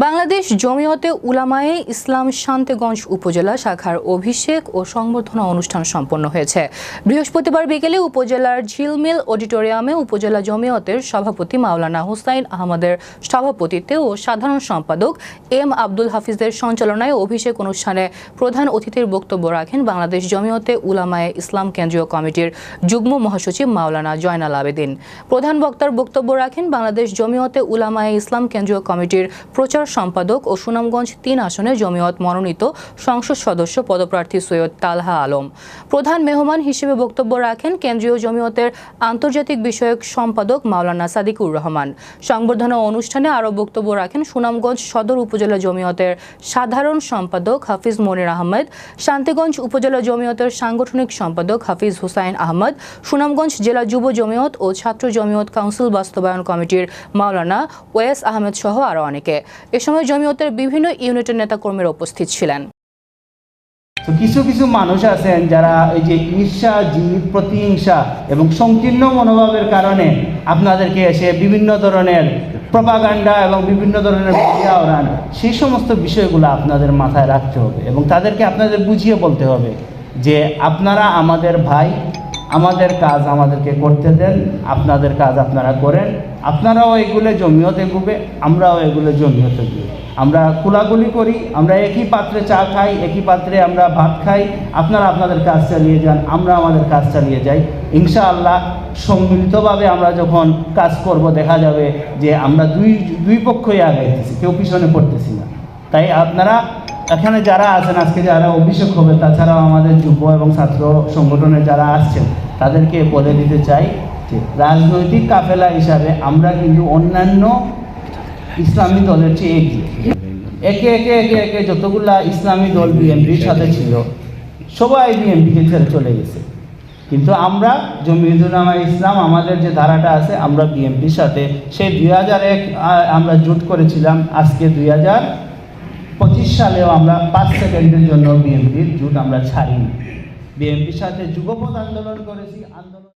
বাংলাদেশ জমিয়তে উলামায়ে ইসলাম শান্তিগঞ্জ উপজেলা শাখার অভিষেক ও সংবর্ধনা অনুষ্ঠান সম্পন্ন হয়েছে। বৃহস্পতিবার বিকেলে উপজেলার ঝিলমিল অডিটোরিয়ামে উপজেলা জমিয়তের সভাপতি মাওলানা হুসাইন আহমদের সভাপতিত্বে ও সাধারণ সম্পাদক এম আব্দুল হাফিজের সঞ্চালনায় অভিষেক অনুষ্ঠানে প্রধান অতিথির বক্তব্য রাখেন বাংলাদেশ জমিয়তে উলামায়ে ইসলাম কেন্দ্রীয় কমিটির যুগ্ম মহাসচিব মাওলানা জয়নাল আবেদিন। প্রধান বক্তার বক্তব্য রাখেন বাংলাদেশ জমিয়তে উলামায়ে ইসলাম কেন্দ্রীয় কমিটির প্রচার সম্পাদক ও সুনামগঞ্জ তিন আসনে জমিয়ত মনোনীত সংসদ সদস্য পদপ্রার্থী সৈয়দ তালহা আলম। প্রধান মেহমান হিসেবে বক্তব্য রাখেন কেন্দ্রীয় জমিয়তের আন্তর্জাতিক বিষয়ক সম্পাদক মাওলানা সাদিকুর রহমান। সংবর্ধনা অনুষ্ঠানে আরও বক্তব্য রাখেন সুনামগঞ্জ সদর উপজেলা জমিয়তের সাধারণ সম্পাদক হাফিজ মনির আহমেদ, শান্তিগঞ্জ উপজেলা জমিয়তের সাংগঠনিক সম্পাদক হাফিজ হুসাইন আহমদ, সুনামগঞ্জ জেলা যুব জমিয়ত ও ছাত্র জমিয়ত কাউন্সিল বাস্তবায়ন কমিটির মাওলানা ওয়েস আহমেদ সহ আরও অনেকে। এ সময় জমিয়তের বিভিন্ন ইউনিটের নেতাকর্মীরা উপস্থিত ছিলেন। কিছু কিছু মানুষ আছেন যারা এই যে ঈর্ষা জীব প্রতিহিংসা এবং সংকীর্ণ মনোভাবের কারণে আপনাদেরকে এসে বিভিন্ন ধরনের প্রপাগান্ডা এবং বিভিন্ন ধরনের মিডিয়া সেই সমস্ত বিষয়গুলো আপনাদের মাথায় রাখতে হবে এবং তাদেরকে আপনাদের বুঝিয়ে বলতে হবে যে আপনারা আমাদের ভাই আমাদের কাজ আমাদেরকে করতে দেন, আপনাদের কাজ আপনারা করেন। আপনারাও এগুলো জমিয়তে গুবে, আমরাও এগুলো জমিয়তে গুবে। আমরা কুলাগুলি করি, আমরা একই পাত্রে চা খাই, একই পাত্রে আমরা ভাত খাই। আপনারা আপনাদের কাজ চালিয়ে যান, আমরা আমাদের কাজ চালিয়ে যাই। ইনশাআল্লাহ সম্মিলিতভাবে আমরা যখন কাজ করব, দেখা যাবে যে আমরা দুই দুই পক্ষই আগাইতেছি, কেউ পিছনে পড়তেছি না। তাই আপনারা এখানে যারা আছেন, আজকে যারা অভিষেক হবে, তাছাড়াও আমাদের যুব এবং ছাত্র সংগঠনের যারা আসছেন, তাদেরকে বলে দিতে চাই যে রাজনৈতিক কাফেলা হিসাবে আমরা কিন্তু অন্যান্য ইসলামী দলের চেয়ে এগিয়ে। একে একে একে একে যতগুলা ইসলামী দল বিএনপির সাথে ছিল, সবাই বিএনপিকে ছেড়ে চলে গেছে। কিন্তু আমরা জমিয়তুলামা ইসলাম, আমাদের যে ধারাটা আছে, আমরা বিএনপির সাথে, সেই দুই হাজার এক আমরা জোট করেছিলাম, আজকে দুই হাজার পঁচিশ সালেও আমরা পাঁচ সেকেন্ডের জন্য বিএনপির জুট আমরা ছাড়িনি। বিএনপির সাথে যুগপথ আন্দোলন করেছি, আন্দোলন